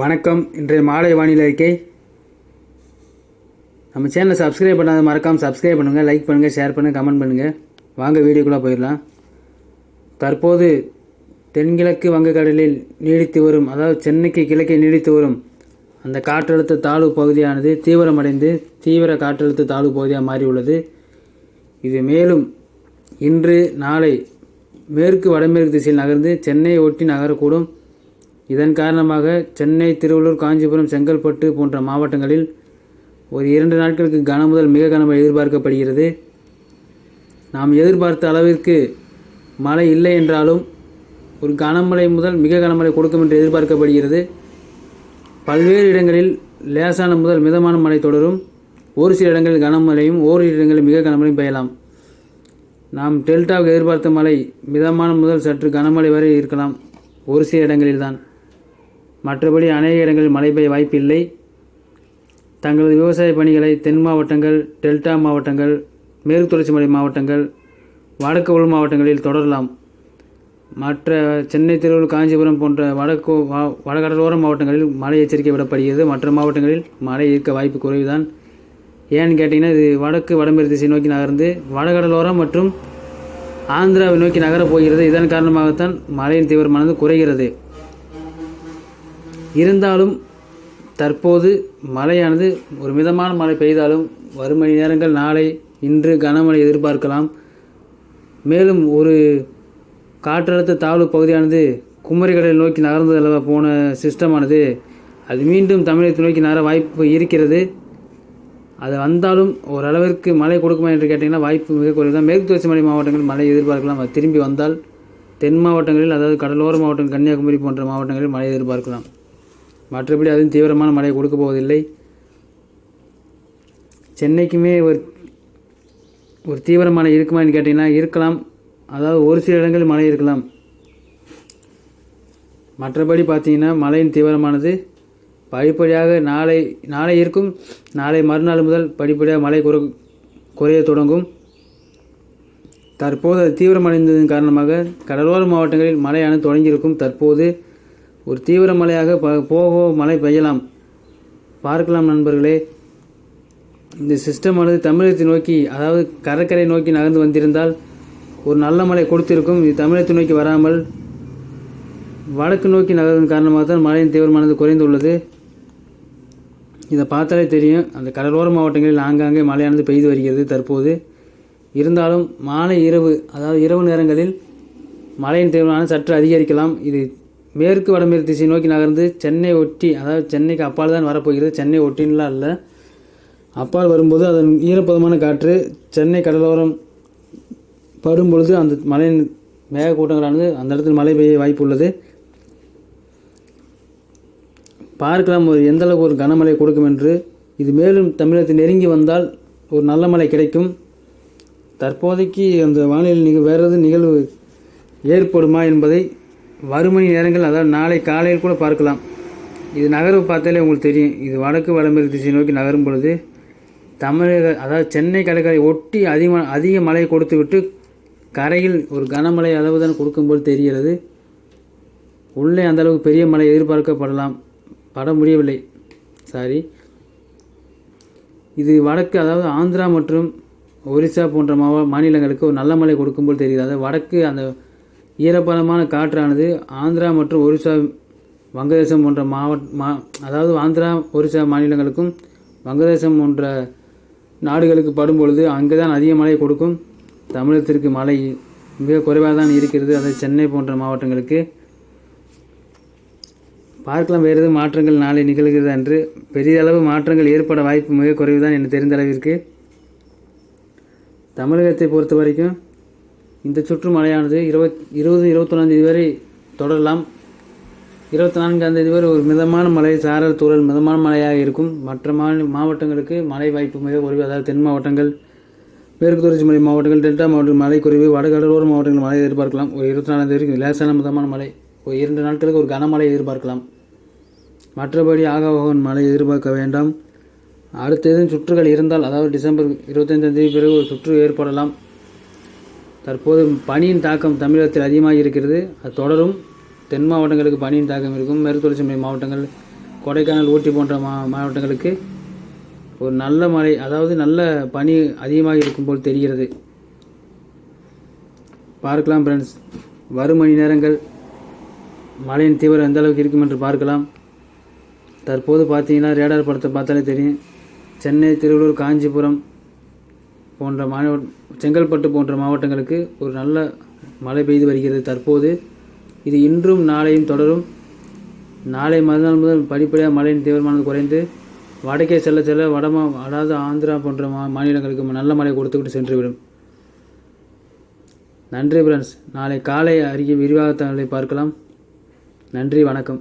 வணக்கம். இன்றைய மாலை வானிலை அறிக்கை. நம்ம சேனலை சப்ஸ்கிரைப் பண்ணாத மறக்காமல் சப்ஸ்கிரைப் பண்ணுங்கள் லைக் பண்ணுங்கள் ஷேர் பண்ணுங்கள் கமெண்ட் பண்ணுங்கள் வாங்க வீடியோக்குள்ளே போயிடலாம். தற்போது தென்கிழக்கு வங்கக்கடலில் நீடித்து வரும் அதாவது சென்னைக்கு கிழக்கே நீடித்து வரும். அந்த காற்றழுத்த தாழ்வு பகுதியானது தீவிரமடைந்து தீவிர காற்றழுத்த தாழ்வு பகுதியாக மாறியுள்ளது. இது மேலும் இன்று நாளை மேற்கு வடமேற்கு திசையில் நகர்ந்து சென்னையை ஒட்டி நகரக்கூடும். இதன் காரணமாக சென்னை திருவள்ளூர் காஞ்சிபுரம் செங்கல்பட்டு போன்ற மாவட்டங்களில் ஒரு இரண்டு நாட்களுக்கு கனமுதல் மிக கனமழை எதிர்பார்க்கப்படுகிறது. நாம் எதிர்பார்த்த அளவிற்கு மழை இல்லை என்றாலும் ஒரு கனமழை முதல் மிக கனமழை கொடுக்கும் என்று எதிர்பார்க்கப்படுகிறது. பல்வேறு இடங்களில் லேசான முதல் மிதமான மழை தொடரும். ஒரு சில இடங்களில் கனமழையும் ஓரிரு இடங்களில் மிக கனமழையும் பெய்யலாம். நாம் டெல்டாவுக்கு எதிர்பார்த்த மழை மிதமான முதல் சற்று கனமழை வரை இருக்கலாம். ஒரு சில இடங்களில்தான். மற்றபடி அநேக இடங்களில் மழை பெய்ய வாய்ப்பில்லை. தங்களது விவசாய பணிகளை தென் மாவட்டங்கள் டெல்டா மாவட்டங்கள் மேற்கு தொடர்ச்சி மலை மாவட்டங்கள் வடக்கு உள் மாவட்டங்களில் தொடரலாம். மற்ற சென்னை திருவள்ளூர் காஞ்சிபுரம் போன்ற வடக்கு வா- வடகடலோர மாவட்டங்களில் மழை எச்சரிக்கை விடப்படுகிறது மற்ற மாவட்டங்களில் மழை இருக்க வாய்ப்பு குறைவுதான். ஏன்னு கேட்டிங்கன்னா இது வடக்கு வடமேற்கு திசை நோக்கி நகர்ந்து வடகடலோரம் மற்றும் ஆந்திராவை நோக்கி நகரப் போகிறது. இதன் காரணமாகத்தான் மழையின் தீவிரமானது குறைகிறது. இருந்தாலும் தற்போது மழையானது ஒரு மிதமான மழை பெய்தாலும் வரும் மணி நேரங்கள் நாளை இன்று கனமழை எதிர்பார்க்கலாம். மேலும் ஒரு காற்றழுத்த தாழ்வு பகுதியானது குமரிக்கடலை நோக்கி நகர்ந்தது அல்லவா போன சிஸ்டமானது அது மீண்டும் தமிழகத்தை நோக்கி நகர வாய்ப்பு இருக்கிறது. அது வந்தாலும் ஓரளவிற்கு மழை கொடுக்குமா என்று கேட்டிங்கன்னா வாய்ப்பு மிக குறைவு தான். மேற்கு தொடர்ச்சி மலை மாவட்டங்களில் மழை எதிர்பார்க்கலாம். அது திரும்பி வந்தால் தென் மாவட்டங்களில் அதாவது கடலோர மாவட்டம் கன்னியாகுமரி போன்ற மாவட்டங்களில் மழை எதிர்பார்க்கலாம். மற்றபடி அதுவும் தீவிரமான மழை கொடுக்க போவதில்லை. சென்னைக்குமே ஒரு ஒரு தீவிர மழை இருக்குமான்னு கேட்டிங்கன்னா இருக்கலாம். அதாவது ஒரு சில இடங்களில் மழை இருக்கலாம். மற்றபடி பார்த்தீங்கன்னா மழையின் தீவிரமானது படிப்படியாக நாளை நாளை இருக்கும். நாளை மறுநாள் முதல் படிப்படியாக மழை குறை குறைய தொடங்கும். தற்போது அது தீவிரமடைந்ததன் காரணமாக கடலோர மாவட்டங்களில் மழையானது தொடங்கியிருக்கும். தற்போது ஒரு தீவிர மழையாக ப போக மழை பெய்யலாம். பார்க்கலாம் நண்பர்களே. இந்த சிஸ்டமானது தமிழகத்தை நோக்கி அதாவது கடற்கரை நோக்கி நகர்ந்து வந்திருந்தால் ஒரு நல்ல மழை கொடுத்திருக்கும். இது தமிழகத்தை நோக்கி வராமல் வடக்கு நோக்கி நகர்வதன் காரணமாக தான் மழையின் தீவிரமானது குறைந்துள்ளது. இதை பார்த்தாலே தெரியும். அந்த கடலோர மாவட்டங்களில் ஆங்காங்கே மழையானது பெய்து வருகிறது தற்போது. இருந்தாலும் மாலை இரவு அதாவது இரவு நேரங்களில் மழையின் தீவிரமானது சற்று அதிகரிக்கலாம். இது மேற்கு வடமேற்கு திசை நோக்கி நகர்ந்து சென்னை ஒட்டி அதாவது சென்னைக்கு அப்பால் தான் வரப்போகிறது. சென்னை ஒட்டின்லாம் இல்லை அப்பால் வரும்போது அதன் ஈரப்பதமான காற்று சென்னை கடலோரம் படும் பொழுது அந்த மழையின் மேகக்கூட்டங்களானது அந்த இடத்தில் மழை பெய்ய வாய்ப்பு உள்ளது பார்க்கலாம் ஒரு எந்த அளவுக்கு ஒரு கனமழை கொடுக்கும் என்று. இது மேலும் தமிழகத்தை நெருங்கி வந்தால் ஒரு நல்ல மழை கிடைக்கும். தற்போதைக்கு அந்த வானிலை நிக வேறு எதுவும் நிகழ்வு ஏற்படுமா என்பதை வறுமணி நேரங்கள் அதாவது நாளை காலையில் கூட பார்க்கலாம். இது நகர்வு பார்த்தாலே உங்களுக்கு தெரியும். இது வடக்கு வடமேற்கு திசை நோக்கி நகரும் பொழுது தமிழக அதாவது சென்னை கடற்கரை ஒட்டி அதிகமாக அதிக மழை கொடுத்து விட்டு கரையில் ஒரு கனமழை அளவு தான் கொடுக்கும்போது தெரிகிறது உள்ளே அந்தளவுக்கு பெரிய மழை எதிர்பார்க்கப்படலாம். பட முடியவில்லை. சாரி. இது வடக்கு அதாவது ஆந்திரா மற்றும் ஒரிசா போன்ற மாவ மாநிலங்களுக்கு ஒரு நல்ல மழை கொடுக்கும்போது தெரியுது. அதாவது வடக்கு அந்த ஈரப்பதமான காற்றானது ஆந்திரா மற்றும் ஒரிசா வங்கதேசம் போன்ற மாவட்ட மா அதாவது ஆந்திரா ஒரிசா மாநிலங்களுக்கும் வங்கதேசம் போன்ற நாடுகளுக்கு படும் பொழுது அங்கே தான் அதிக மழை கொடுக்கும். தமிழகத்திற்கு மழை மிக குறைவாக தான் இருக்கிறது. அது சென்னை போன்ற மாவட்டங்களுக்கு. பார்க்கலாம் வேறு எதுவும் மாற்றங்கள் நாளை நிகழ்கிறது என்று. பெரிய அளவு மாற்றங்கள் ஏற்பட வாய்ப்பு மிக குறைவு தான் எனக்கு தெரிந்த அளவிற்கு. தமிழகத்தை பொறுத்த வரைக்கும் இந்த சுற்று மழையானது இருபத் இருபது இருபத்தொன்னாம் தேதி வரை தொடரலாம். இருபத்தி நான்காம் தேதி வரை ஒரு மிதமான மழை சாரல் தூரல் மிதமான மழையாக இருக்கும். மற்ற மாநில மாவட்டங்களுக்கு மழை வாய்ப்பு மிக குறைவு. அதாவது தென் மாவட்டங்கள் மேற்கு தொடர்ச்சி மலை மாவட்டங்கள் டெல்டா மாவட்டம் மழை குறைவு. வடகடலோர மாவட்டங்கள் மழை எதிர்பார்க்கலாம். ஒரு இருபத்தி நாலாம் தேதி லேசான மிதமான மழை. ஒரு இரண்டு நாட்களுக்கு ஒரு கனமழை எதிர்பார்க்கலாம். மற்றபடி ஆகாவகன் மழை எதிர்பார்க்க வேண்டாம். அடுத்த எதுவும் சுற்றுகள் இருந்தால் அதாவது டிசம்பர் இருபத்தைந்தாம் தேதி பிறகு ஒரு சுற்று ஏற்படலாம். தற்போது பனியின் தாக்கம் தமிழகத்தில் அதிகமாக இருக்கிறது. அது தொடரும். தென் மாவட்டங்களுக்கு பனியின் தாக்கம் இருக்கும். மேற்கு தொடர்ச்சி மாவட்டங்கள் கொடைக்கானல் ஊட்டி போன்ற மா மாவட்டங்களுக்கு ஒரு நல்ல மழை அதாவது நல்ல பனி அதிகமாக இருக்கும் போல் தெரிகிறது. பார்க்கலாம் ஃப்ரெண்ட்ஸ் வரும் மணி நேரங்கள் மழையின் தீவிரம் எந்த அளவுக்கு இருக்கும் என்று பார்க்கலாம். தற்போது பார்த்தீங்கன்னா ரேடார் படத்தை பார்த்தாலே தெரியும். சென்னை திருவள்ளூர் காஞ்சிபுரம் போன்ற மாவட்ட செங்கல்பட்டு போன்ற மாவட்டங்களுக்கு ஒரு நல்ல மழை பெய்து வருகிறது. தற்போது இது இன்றும் நாளையும் தொடரும். நாளை மறுநாள் முதல் படிப்படியாக மழையின் தீவிரமானது குறைந்து வடக்கே செல்ல செல்ல வடமா அதாவது ஆந்திரா போன்ற மா மாநிலங்களுக்கு நல்ல மழை கொடுத்துக்கிட்டு சென்றுவிடும். நன்றி ஃப்ரெண்ட்ஸ் நாளை காலை அருகே விரிவாக தகவலை பார்க்கலாம். நன்றி வணக்கம்.